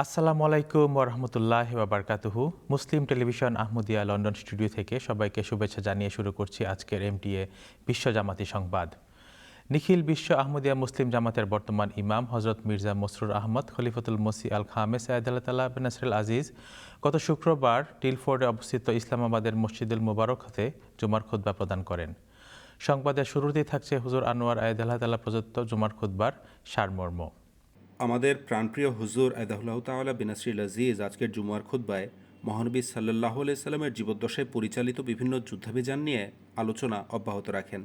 আসসালামু আলাইকুম ওরহমতুল্লাহ বাবারকাতুহু Muslim Television Ahmadiyya London studio থেকে সবাইকে শুভেচ্ছা জানিয়ে শুরু করছি আজকের এমটিএ বিশ্ব জামাতি সংবাদ। নিখিল বিশ্ব আহমদিয়া মুসলিম জামাতের বর্তমান ইমাম হজরত মির্জা মসরুর আহমদ, খলিফতুল মসি আল খামেস আয়দাল্লাহ বেনাসরুল আজিজ গত শুক্রবার টিলফোর্ডে অবস্থিত ইসলামাবাদের মসজিদুল মুবারক হতে জুমার খুদ্া প্রদান করেন। সংবাদের শুরুতেই থাকছে হুজুর আনোয়ার আয়দাল্লাহ তাল্লাহ প্রদত্ত জুমার খুদ্বার সারমর্ম। আমাদের প্রাণপ্রিয় হুজুর আদাহুল্লাহ তাআলা বিনাসরিল আজিজ আজকের জুমার খুদ্বায় মহানবী সাল্লাহ সাল্লামের জীবদ্দশায় পরিচালিত বিভিন্ন যুদ্ধাভিযান নিয়ে আলোচনা অব্যাহত রাখেন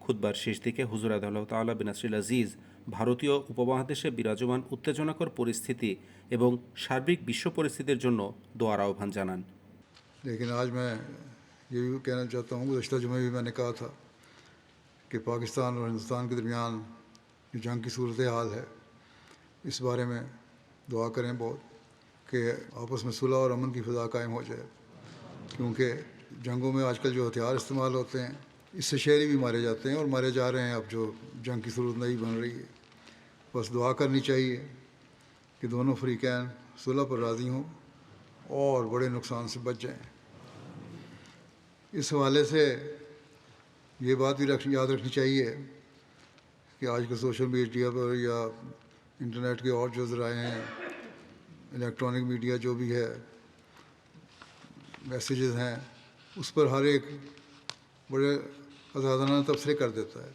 খুদ্বার শেষ দিকে হুজুর আদাহুল্লাহ তাআলা বিনাসরিল আজিজ ভারতীয় উপমহাদেশে বিরাজমান উত্তেজনাকর পরিস্থিতি এবং সার্বিক বিশ্ব পরিস্থিতির জন্য দোয়ার আহ্বান জানান लेकिन आज मैं ये भी कहना चाहता हूँ गुजशत जुमे भी मैंने कहा था कि पाकिस्तान और हिंदुस्तान के दरमियान जो जंग की सूरत हाल है اس بارے میں دعا کریں بہت کہ آپس میں صلح اور امن کی فضا قائم ہو جائے۔ کیونکہ جنگوں میں آج کل جو ہتھیار استعمال ہوتے ہیں، اس سے شہری بھی مارے جاتے ہیں اور مارے جا رہے ہیں۔ اب جو جنگ کی صورت نہیں بن رہی ہے، بس دعا کرنی چاہیے کہ دونوں فریقین صلح پر راضی ہوں اور بڑے نقصان سے بچ جائیں۔ اس حوالے سے یہ بات بھی رکھ، یاد رکھنی چاہیے کہ آج کل سوشل میڈیا پر یا انٹرنیٹ کے اور جو ذرائع ہیں الیکٹرانک میڈیا جو بھی ہے میسیجز ہیں، اس پر ہر ایک بڑے آزادانہ تبصرے کر دیتا ہے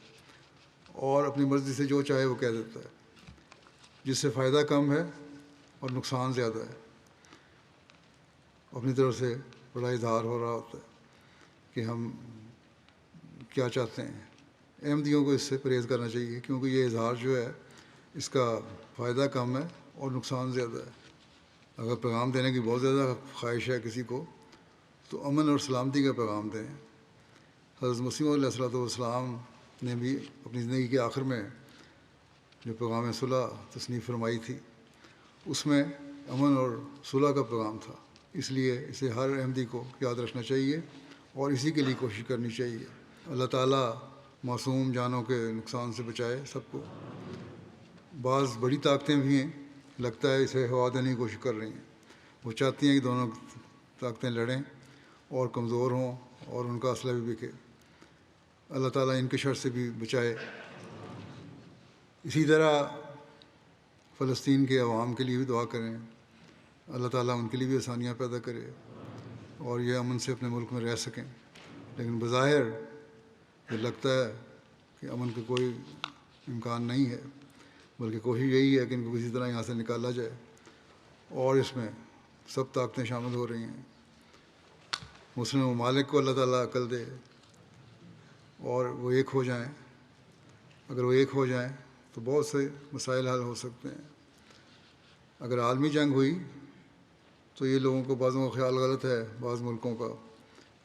اور اپنی مرضی سے جو چاہے وہ کہہ دیتا ہے، جس سے فائدہ کم ہے اور نقصان زیادہ ہے۔ اپنی طرف سے بڑا اظہار ہو رہا ہوتا ہے کہ ہم کیا چاہتے ہیں۔ احمدیوں کو اس سے پرہیز کرنا چاہیے کیونکہ یہ اظہار جو ہے اس کا فائدہ کم ہے اور نقصان زیادہ ہے۔ اگر پیغام دینے کی بہت زیادہ خواہش ہے کسی کو، تو امن اور سلامتی کا پیغام دیں۔ حضرت مسیم علیہ السلۃ والسلام نے بھی اپنی زندگی کے آخر میں جو پیغام صلاح تصنیف فرمائی تھی، اس میں امن اور صلاح کا پیغام تھا۔ اس لیے اسے ہر احمدی کو یاد رکھنا چاہیے اور اسی کے لیے کوشش کرنی چاہیے۔ اللہ تعالیٰ معصوم جانوں کے نقصان سے بچائے سب کو۔ بعض بڑی طاقتیں بھی ہیں، لگتا ہے اسے ہوا دینے کی کوشش کر رہی ہیں۔ وہ چاہتی ہیں کہ دونوں طاقتیں لڑیں اور کمزور ہوں اور ان کا اسلحہ بھی بکے اللہ تعالیٰ ان کے شر سے بھی بچائے۔ اسی طرح فلسطین کے عوام کے لیے بھی دعا کریں۔ اللہ تعالیٰ ان کے لیے بھی آسانیاں پیدا کرے اور یہ امن سے اپنے ملک میں رہ سکیں۔ لیکن بظاہر یہ لگتا ہے کہ امن کا کوئی امکان نہیں ہے۔ بلکہ کوشش یہی ہے کہ ان کو کسی طرح یہاں سے نکالا جائے اور اس میں سب طاقتیں شامل ہو رہی ہیں۔ مسلم ممالک کو اللہ تعالیٰ عقل دے اور وہ ایک ہو جائیں۔ اگر وہ ایک ہو جائیں تو بہت سے مسائل حل ہو سکتے ہیں۔ اگر عالمی جنگ ہوئی تو یہ لوگوں کو بعضوں کا خیال غلط ہے، بعض ملکوں کا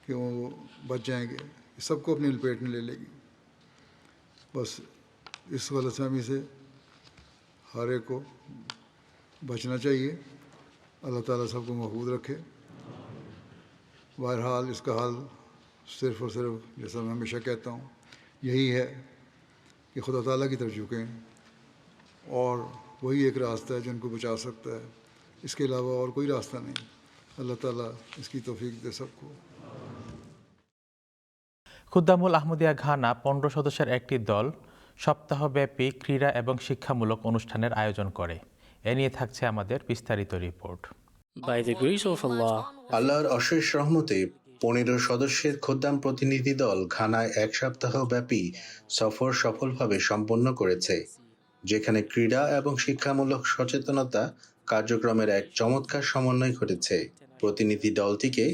کہ وہ بچ جائیں گے۔ سب کو اپنی لپیٹ میں لے لے گی۔ بس اس غلط فہمی سے ہر ایک کو بچنا چاہیے۔ اللہ تعالیٰ سب کو محفوظ رکھے۔ بہرحال اس کا حل صرف اور صرف جیسا میں ہمیشہ کہتا ہوں، یہی ہے کہ خدا تعالیٰ کی طرف جھکیں اور وہی ایک راستہ ہے جن کو بچا سکتا ہے۔ اس کے علاوہ اور کوئی راستہ نہیں۔ اللہ تعالیٰ اس کی توفیق دے سب کو۔ خدام الحمدیہ گھانا پندرہ سدسر ایک دل۔ সপ্তাহব্যাপী ক্রীড়া এবং শিক্ষামূলক অনুষ্ঠানের আয়োজন করে। এ নিয়ে থাকছে আমাদের বিস্তারিত রিপোর্ট। আল্লাহর অশেষ রহমতে পনেরো সদস্যের খোদ্দাম প্রতিনিধি দল ঘানায় এক সপ্তাহ ব্যাপী সফর সফলভাবে সম্পন্ন করেছে যেখানে ক্রীড়া এবং শিক্ষামূলক সচেতনতা কার্যক্রমের এক চমৎকার সমন্বয় ঘটেছে। প্রতিনিধি দলটিকে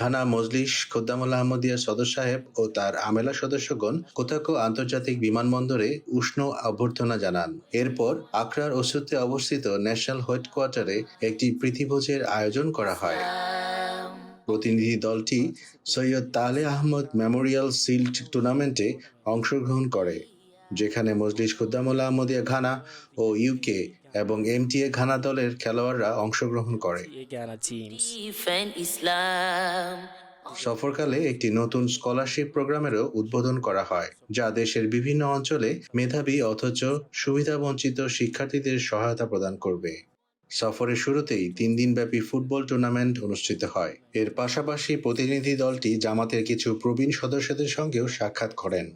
ঘানা মজলিস খোদ্দামুল আহমদিয়া সদর সাহেব ও তার আমেলা সদস্যগণ কোথাকো আন্তর্জাতিক বিমানবন্দরে উষ্ণ অভ্যর্থনা জানান। এরপর আকরার ওসুতে অবস্থিত ন্যাশনাল হেডকোয়ার্টারে একটি প্রীতিভোজের আয়োজন করা হয়। প্রতিনিধি দলটি সৈয়দ তালে আহমদ মেমোরিয়াল সিল্ড টুর্নামেন্টে অংশগ্রহণ করে, যেখানে মজলিস খুদ্দামুল আহমদিয়া, ঘানা ও ইউকে এবং এমটিএ ঘানা দলের খেলোয়াড়রা অংশগ্রহণ করে. সফরকালে একটি নতুন স্কলারশিপ প্রোগ্রামেরও উদ্বোধন করা হয় যা দেশের বিভিন্ন অঞ্চলে মেধাবী অথচ সুবিধাবঞ্চিত শিক্ষার্থীদের সহায়তা প্রদান করবে। সফরের শুরুতেই তিন দিনব্যাপী ফুটবল টুর্নামেন্ট অনুষ্ঠিত হয়। এর পাশাপাশি প্রতিনিধি দলটি জামাতের কিছু প্রবীণ সদস্যদের সঙ্গেও সাক্ষাৎ করেন।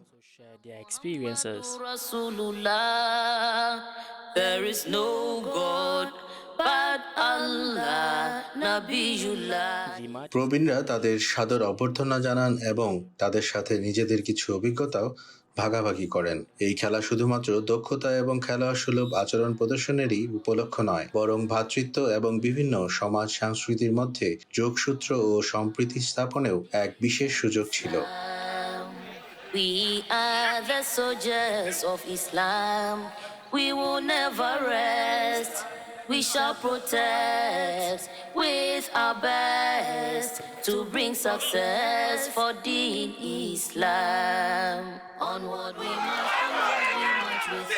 There is no God but Allah, Nabiullah. প্রবীণরা তাদের সাদর অভ্যর্থনা জানান এবং তাদের সাথে নিজেদের কিছু অভিজ্ঞতাও ভাগাভাগি করেন এই খেলা শুধুমাত্র দক্ষতা এবং খেলোয়াড় সুলভ আচরণ প্রদর্শনেরই উপলক্ষ নয় বরং ভ্রাতৃত্ব এবং বিভিন্ন সমাজ সংস্কৃতির মধ্যে যোগসূত্র ও সম্প্রীতি স্থাপনেও এক বিশেষ সুযোগ ছিল We are the soldiers of Islam. We will never rest. We shall protect with our best to bring success for Deen Islam. Onward we march, march with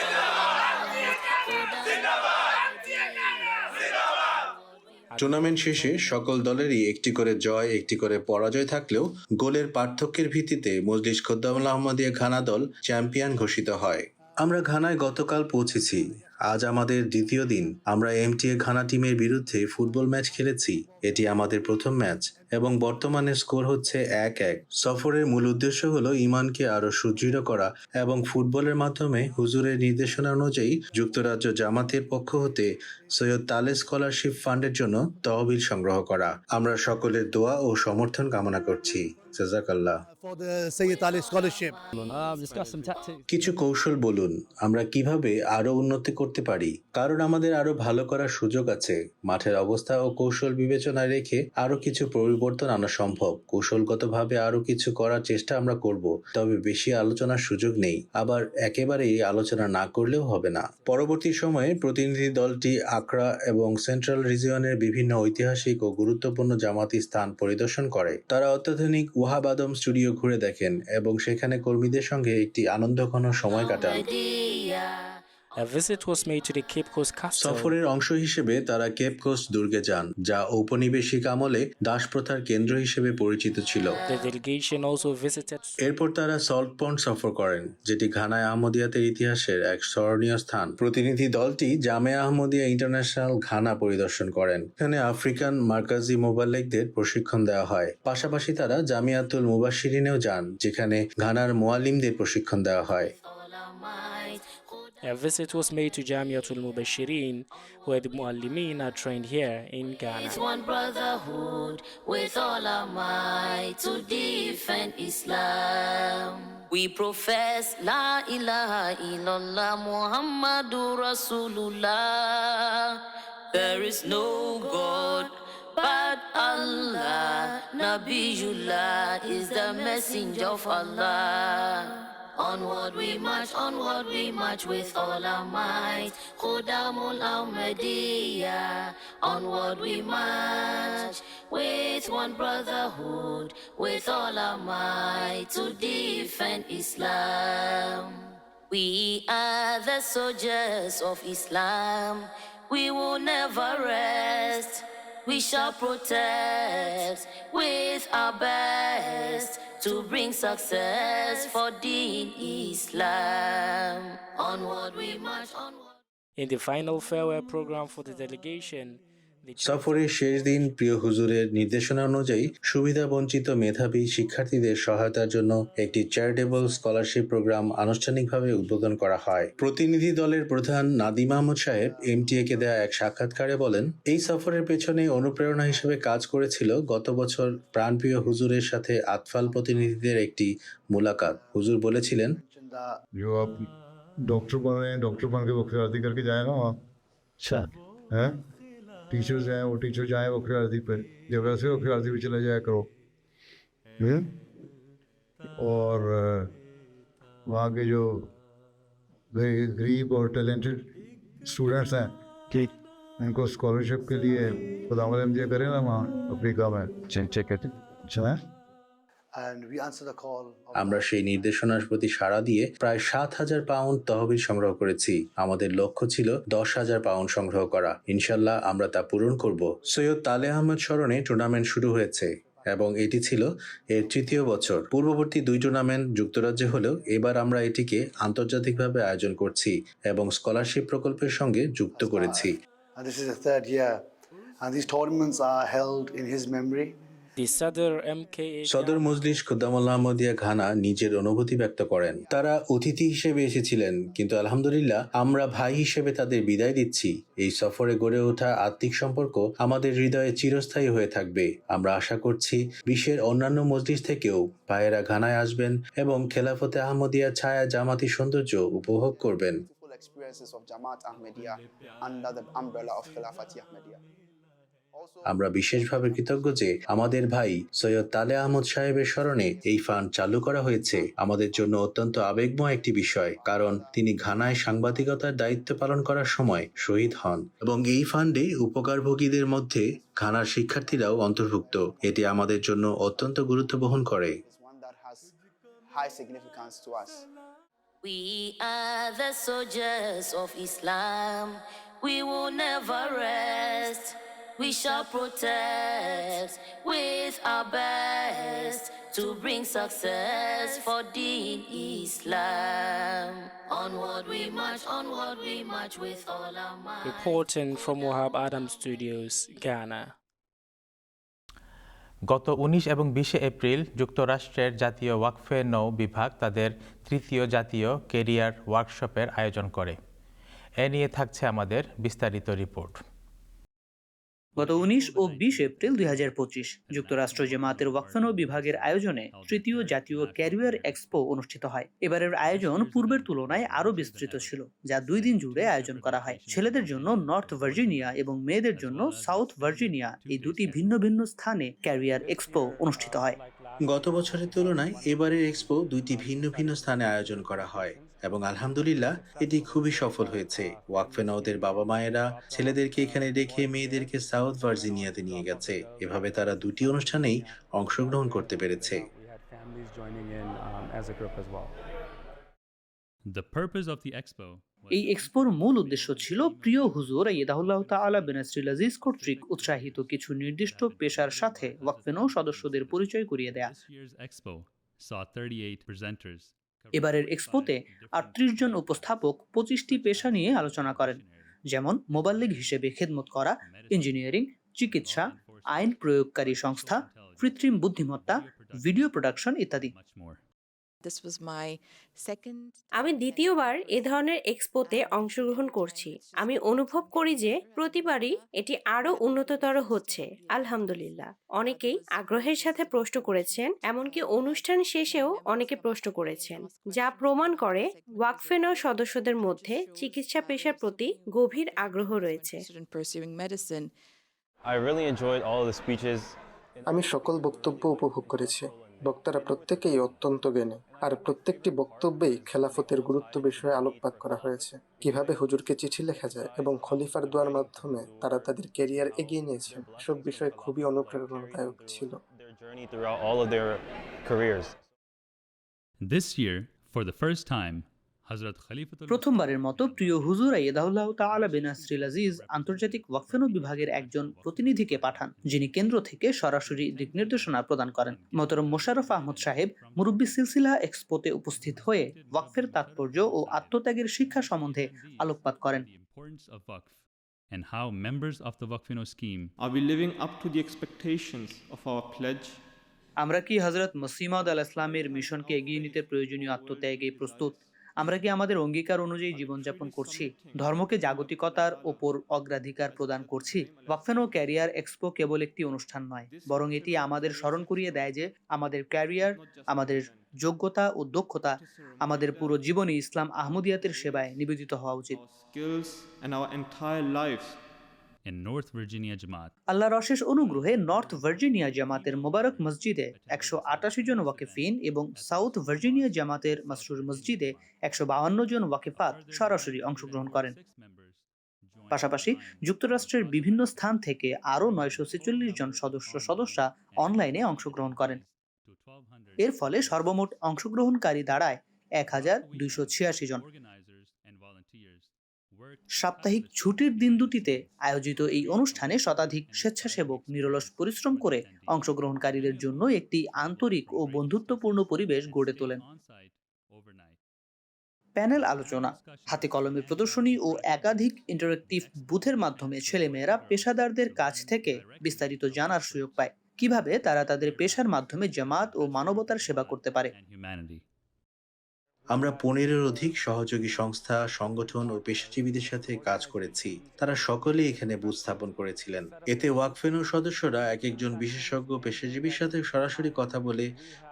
tournament শেষে সকল দলেরই একটি করে জয় একটি করে পরাজয় থাকলেও গোলের পার্থক্যের ভিত্তিতে মজলিস খোদ্দামুল আহমদিয়া ঘানা দল চ্যাম্পিয়ন ঘোষিত হয় আমরা ঘানায় গতকাল পৌঁছেছি। আজ আমাদের দ্বিতীয় দিন। আমরা এমটিএ ঘানা টিমের বিরুদ্ধে ফুটবল ম্যাচ খেলেছি। এটি আমাদের প্রথম ম্যাচ। এবং বর্তমানে স্কোর হচ্ছে এক এক। সফরের মূল উদ্দেশ্য হলো ইমানকে আরও সুদৃঢ় করা এবং ফুটবলের মাধ্যমে হুজুরের নির্দেশনা অনুযায়ী যুক্তরাজ্য জামাতের পক্ষ হতে সৈয়দ তালে স্কলারশিপ ফান্ডের জন্য তহবিল সংগ্রহ করা। আমরা সকলের দোয়া ও সমর্থন কামনা করছি. কিছু কৌশল বলুন আমরা কীভাবে আরও উন্নতি করতে পারি? কারণ আমাদের আরও ভালো করার সুযোগ আছে। মাঠের অবস্থা ও কৌশল বিবেচনায় রেখে আরও কিছু পরিবর্তন আনা সম্ভব। কৌশলগতভাবে আরও কিছু করার চেষ্টা আমরা করব, তবে বেশি আলোচনার সুযোগ নেই। আবার একেবারেই আলোচনা না করলেও হবে না। পরবর্তী সময়ে প্রতিনিধি দলটি আকরা এবং সেন্ট্রাল রিজিয়নের বিভিন্ন ঐতিহাসিক ও গুরুত্বপূর্ণ জামাতি স্থান পরিদর্শন করে। তারা অত্যাধুনিক ওয়াহাব আদম স্টুডিও ঘুরে দেখেন এবং সেখানে কর্মীদের সঙ্গে একটি আনন্দঘন সময় কাটান। সফরের অংশ হিসেবে তারা কেপ কোস্ট দুর্গে যান যা ঔপনিবেশিক আমলে দাসপ্রথার কেন্দ্র হিসেবে পরিচিত ছিল। The delegation also visited এরপর তারা সল্ট পন্ড সফর করেন যেটি ঘানায় আহমদিয়াতের ইতিহাসের এক স্মরণীয় স্থান। প্রতিনিধি দলটি জামে আহমদিয়া ইন্টারন্যাশনাল ঘানা পরিদর্শন করেন এখানে আফ্রিকান মার্কাজি মোবাল্লেকদের প্রশিক্ষণ দেওয়া হয়। পাশাপাশি তারা জামিয়াতুল মুবাশিরিনেও যান যেখানে ঘানার মোয়ালিমদের প্রশিক্ষণ দেওয়া হয়। A visit was made to Jamiatul Mubashirin, where the Muallimin are trained here in It's Ghana. one brotherhood with all our might to defend Islam. We profess La ilaha illallah Muhammadur Rasulullah. There is no God but Allah. Nabiullah is the messenger of Allah. Onward we march, onward we march with all our might. Khudamul Ahmadiyya. Onward we march with one brotherhood, with all our might to defend Islam. We are the soldiers of Islam. We will never rest. We shall protect with our best to bring success for Deen Islam. Onward we march, onward. In the final farewell program for the delegation, সফরের শেষ দিন প্রিয় হুজুরের নির্দেশনা অনুযায়ী সুবিধা বঞ্চিত মেধাবী শিক্ষার্থীদের সহায়তার জন্য একটি চ্যারিটেবল স্কলারশিপ প্রোগ্রাম আনুষ্ঠানিকভাবে উদ্বোধন করা হয় প্রতিনিধি দলের প্রধান নাদিম আহমদ সাহেব এমটিএ কে দেয়া এক সাক্ষাৎকারে বলেন এই সফরের পেছনে অনুপ্রেরণা হিসেবে কাজ করেছিল গত বছর প্রাণপ্রিয় হুজুরের সাথে আতফাল প্রতিনিধিদের একটি মুলাকাত হুজুর বলেছিলেন जो आप डॉक्टर बन रहे हैं डॉक्टर बन के वक्रारती करके जाए ना वहाँ अच्छा हैं ٹیچرز ہیں وہ ٹیچر جائیں وکری عرضی پہ جب ویسے وکری عرضی پہ چلے جایا کرو۔ اور وہاں کے جو غریب اور ٹیلنٹڈ اسٹوڈنٹس ہیں ان کو اسکالرشپ کے لیے خدا مدم کریں نا وہاں افریقہ میں۔ اچھا আমরা সেই নির্দেশনার প্রতি সাড়া দিয়ে প্রায় সাত হাজার পাউন্ড তহবিল সংগ্রহ করেছি। আমাদের লক্ষ্য ছিল দশ হাজার পাউন্ড সংগ্রহ করা। ইনশাল্লাহ আমরা তা পূরণ করব। সৈয়দ তালে আহমেদ স্মরণে টুর্নামেন্ট শুরু হয়েছে এবং এটি ছিল এর তৃতীয় বছর। পূর্ববর্তী দুই টুর্নামেন্ট যুক্তরাজ্যে হলেও এবার আমরা এটিকে আন্তর্জাতিকভাবে আয়োজন করছি এবং স্কলারশিপ প্রকল্পের সঙ্গে যুক্ত করেছি। And this is the third year. And these tournaments are held in his memory. সদর মজলিস আহমদিয়া ঘানা নিজের অনুভূতি ব্যক্ত করেন। তারা অতিথি হিসেবে এসেছিলেন কিন্তু আলহামদুলিল্লাহ আমরা ভাই হিসেবে তাদের বিদায় দিচ্ছি। এই সফরে গড়ে ওঠা আত্মিক সম্পর্ক আমাদের হৃদয়ে চিরস্থায়ী হয়ে থাকবে। আমরা আশা করছি বিশ্বের অন্যান্য মজলিস থেকেও ভাইয়েরা ঘানায় আসবেন এবং খেলাফতে আহমদিয়া ছায়া জামাতি সৌন্দর্য উপভোগ করবেন। Experiences of Jamaat Ahmadiyya under the umbrella of Khilafati Ahmadiyya. আমরা বিশেষভাবে কৃতজ্ঞ যে আমাদের ভাই সৈয়দ তালে আহমদ সাহেবের স্মরণে এই ফান্ড চালু করা হয়েছে আমাদের জন্য অত্যন্ত আবেগময় একটি বিষয় কারণ তিনি ঘানায় সাংবাদিকতার দায়িত্ব পালন করার সময় শহীদ হন এবং এই ফান্ডে উপকারভোগীদের মধ্যে ঘানার শিক্ষার্থীরাও অন্তর্ভুক্ত এটি আমাদের জন্য অত্যন্ত গুরুত্ব বহন করে It's one that has high significance to us. We are the soldiers of Islam. We will never rest. We shall protect with our best to bring success for Deen Islam. Onward we march, onward we march with all our might. reporting from Wahab Adam Studios, Ghana. গত উনিশ এবং বিশে April যুক্তরাষ্ট্রের জাতীয় ওয়াকফে নৌ বিভাগ তাদের তৃতীয় জাতীয় কেরিয়ার ওয়ার্কশপের আয়োজন করে এ নিয়ে থাকছে আমাদের বিস্তারিত রিপোর্ট গত উনিশ ও বিশ এপ্রিল দুই হাজার পঁচিশ যুক্তরাষ্ট্র জামাতের ওয়াকফানো বিভাগের আয়োজনে তৃতীয় জাতীয় ক্যারিয়ার এক্সপো অনুষ্ঠিত হয়। এবারের আয়োজন পূর্বের তুলনায় আরও বিস্তৃত ছিল, যা দুই দিন জুড়ে আয়োজন করা হয়। ছেলেদের জন্য নর্থ ভার্জিনিয়া এবং মেয়েদের জন্য সাউথ ভার্জিনিয়া এই দুটি ভিন্ন ভিন্ন স্থানে ক্যারিয়ার এক্সপো অনুষ্ঠিত হয়। গত বছরের তুলনায় এবারের এক্সপো দুইটি ভিন্ন ভিন্ন স্থানে আয়োজন করা হয়। এবং আলহামদুলিল্লাহ এটি খুবই সফল হয়েছে। ওয়াকফে নওদের বাবা মায়েরা ছেলেদেরকে এখানে রেখে মেয়েদেরকে সাউথ ভার্জিনিয়াতে নিয়ে গেছে। এভাবে তারা দুটি অনুষ্ঠানেই অংশগ্রহণ করতে পেরেছে. The purpose of the expo এই এক্সপোর মূল উদ্দেশ্য ছিল প্রিয় হুজুর ইদাহুল্লাহ তাআলা বেনাসরিল আজিজ কর্তৃক উৎসাহিত কিছু নির্দিষ্ট পেশার সাথে ওয়াকফেনো সদস্যদের পরিচয় করিয়ে দেয়া। This year's expo saw 38 presenters. covering এবারের এক্সপোতে আটত্রিশ জন উপস্থাপক পঁচিশটি পেশা নিয়ে আলোচনা করেন যেমন মোবাইল মোবাল্লিগ হিসেবে খেদমত করা ইঞ্জিনিয়ারিং চিকিৎসা আইন প্রয়োগকারী সংস্থা কৃত্রিম বুদ্ধিমত্তা ভিডিও প্রোডাকশন ইত্যাদি আমি দ্বিতীয়বার এ ধরনের এক্সপোতে অংশগ্রহণ করছি। আমি অনুভব করি যে প্রতিবারই এটি আরও উন্নততর হচ্ছে। আলহামদুলিল্লাহ। অনেকেই আগ্রহের সাথে প্রশ্ন করেছেন এমনকি অনুষ্ঠান শেষেও অনেকে প্রশ্ন করেছেন যা প্রমাণ করে ওয়াকফেনো সদস্যদের মধ্যে চিকিৎসা পেশার প্রতি গভীর আগ্রহ রয়েছে। interested in pursuing medicine. I really enjoyed all the speeches. আমি সকল বক্তব্য উপভোগ করেছি। বক্তারা প্রত্যেকেই অত্যন্ত জ্ঞানী। আর প্রত্যেকটি বক্তব্যেই খেলাফতের গুরুত্ব বিষয়ে আলোকপাত করা হয়েছে কীভাবে হুজুরকে চিঠি লেখা যায় এবং খলিফার দোয়ার মাধ্যমে তারা তাদের ক্যারিয়ার এগিয়ে নিয়েছে এসব বিষয় খুবই অনুপ্রেরণাদায়ক ছিল. This year, for the first time, Hazrat প্রথমবারের মতো প্রিয় হুজুর ইদাহুল্লাহ তাআলা বিনাসরিল আজিজ আন্তর্জাতিক ওয়াকফেনো বিভাগের একজন প্রতিনিধিকে পাঠান যিনি কেন্দ্র থেকে সরাসরি দিক নির্দেশনা প্রদান করেন। মোহতরম মোশাররফ আহমদ সাহেব মুরব্বী সিলসিলা এক্সপোতে উপস্থিত হয়ে ওয়াকফের তাৎপর্য ও আত্মত্যাগের শিক্ষা সম্বন্ধে আলোকপাত করেন। And how members of the Waqfino scheme Are we living up to the expectations of our pledge? আমরা কি হজরত মসিমাদ আল ইসলামের মিশনকে এগিয়ে নিতে প্রয়োজনীয় আত্মত্যাগে প্রস্তুত? আমরা কি আমাদের অঙ্গীকার অনুযায়ী জীবনযাপন করছি? ধর্মকে জাগতিকতার ওপর অগ্রাধিকার প্রদান করছি। ও ক্যারিয়ার এক্সপো কেবল একটি অনুষ্ঠান নয় বরং এটি আমাদের স্মরণ করিয়ে দেয় যে আমাদের ক্যারিয়ার আমাদের যোগ্যতা ও দক্ষতা আমাদের পুরো জীবনই ইসলাম আহমদিয়াতের সেবায় নিবেদিত হওয়া উচিত। In North Virginia Jamaat. অনুগ্রহে নর্থ ভার্জিনিয়া জামাতের মোবারক মসজিদে একশো আটাশি জন ওয়াকিফিন এবং সাউথ ভার্জিনিয়া জামাতের মাসরুর মসজিদে একশো বাউান্ন জন ওয়াকিফাত সরাসরি পাশাপাশি যুক্তরাষ্ট্রের বিভিন্ন স্থান থেকে আরও নয়শো ছেচল্লিশ জন সদস্য সদস্যা অনলাইনে অংশগ্রহণ করেন। এর ফলে সর্বমোট অংশগ্রহণকারী দাঁড়ায় এক হাজার দুইশো ছিয়াশি জন। সাপ্তাহিক ছুটির দিন দুটিতে আয়োজিত এই অনুষ্ঠানে শতাধিক স্বেচ্ছাসেবক নিরলস পরিশ্রম করে অংশগ্রহণকারীদের জন্য একটি আন্তরিক ও বন্ধুত্বপূর্ণ পরিবেশ গড়ে তোলেন. প্যানেল আলোচনা, হাতে কলমের প্রদর্শনী ও একাধিক ইন্টারেক্টিভ বুথের মাধ্যমে ছেলেমেয়েরা পেশাদারদের কাছ থেকে বিস্তারিত জানার সুযোগ পায় কীভাবে তারা তাদের পেশার মাধ্যমে জামাত ও মানবতার সেবা করতে পারে. আমরা পনেরোর অধিক সহযোগী সংস্থা, সংগঠন ও পেশাজীবীদের সাথে কাজ করেছি। তারা সকলেই এখানে বুথ স্থাপন করেছিলেন। এতে ওয়াকফেনুর সদস্যরা এক একজন বিশেষজ্ঞ পেশাজীবীর সাথে সরাসরি কথা বলে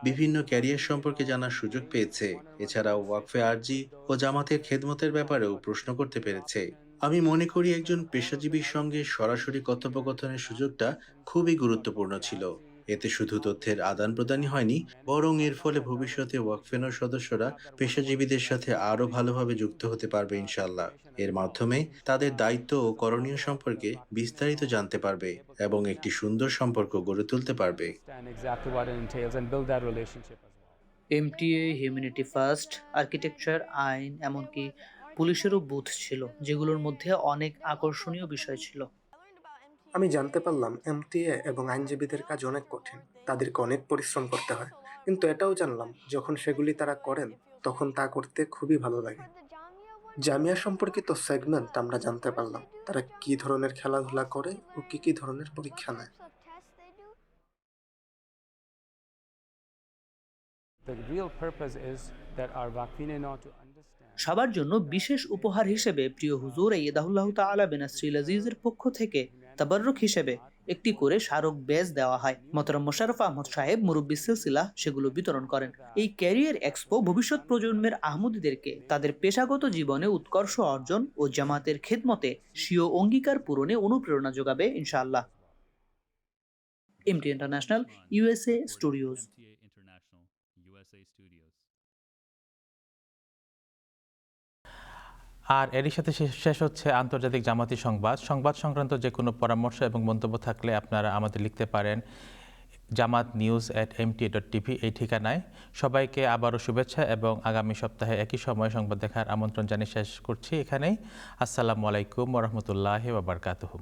বিভিন্ন ক্যারিয়ার সম্পর্কে জানার সুযোগ পেয়েছে। এছাড়াও ওয়াকফে আরজি ও জামাতের খেদমতের ব্যাপারেও প্রশ্ন করতে পেরেছে। আমি মনে করি একজন পেশাজীবীর সঙ্গে সরাসরি কথোপকথনের সুযোগটা খুবই গুরুত্বপূর্ণ ছিল। এতে শুধু তথ্যের আদান প্রদানই হয়নি বরং এর ফলে ভবিষ্যতে ওয়াকফেনোর সদস্যরা পেশাজীবীদের সাথে আরও ভালোভাবে যুক্ত হতে পারবে ইনশাল্লাহ এর মাধ্যমে তাদের দায়িত্ব ও করণীয় সম্পর্কে বিস্তারিত জানতে পারবে এবং একটি সুন্দর সম্পর্ক গড়ে তুলতে পারবে. এমটিএ হিউম্যানিটি ফার্স্ট আর্কিটেকচার আইন এমনকি পুলিশেরও বুথ ছিল যেগুলোর মধ্যে অনেক আকর্ষণীয় বিষয় ছিল। আমি জানতে পারলাম এমটিএ এবং আইনজীবীদের কাজ অনেক কঠিন তাদেরকে অনেক পরিশ্রম করতে হয়। কিন্তু এটাও জানলাম যখন সেগুলি তারা করেন তখন তা করতে খুবই ভালো লাগে। জামিয়া সম্পর্কিত সেগমেন্ট আমরা জানতে পারলাম তারা কি ধরনের খেলাধুলা করে ও কি কি ধরনের পরীক্ষা নেয়. সবার জন্য বিশেষ উপহার হিসেবে প্রিয় হুজুর ইদাহুল্লাহ তাআলা বেনাসরিল আজিজের পক্ষ থেকে তাবাররুক হিসেবে একটি করে স্মারক বেজ দেওয়া হয়। মোহতরম মোশাররফ আহমদ সাহেব মুরব্বী সিলসিলা সেগুলো বিতরণ করেন। এই ক্যারিয়ার এক্সপো ভবিষ্যৎ প্রজন্মের আহমদীদেরকে তাদের পেশাগত জীবনে উৎকর্ষ অর্জন ও জামাতের খেদমতে স্বীয় অঙ্গীকার পূরণে অনুপ্রেরণা যোগাবে ইনশাআল্লাহ। এমটি ইন্টারন্যাশনাল ইউএসএ স্টুডিওজ আর এরই সাথে শেষ- হচ্ছে আন্তর্জাতিক জামাতি সংবাদ। সংবাদ সংক্রান্ত যে কোনো পরামর্শ এবং মন্তব্য থাকলে আপনারা আমাদের লিখতে পারেন Jamaat news at MT dot TV এই ঠিকানায়। সবাইকে আবারও শুভেচ্ছা এবং আগামী সপ্তাহে একই সময় সংবাদ দেখার আমন্ত্রণ জানিয়ে শেষ করছি এখানেই। আসসালামু আলাইকুম রহমতুল্লাহ বাবরকাতহু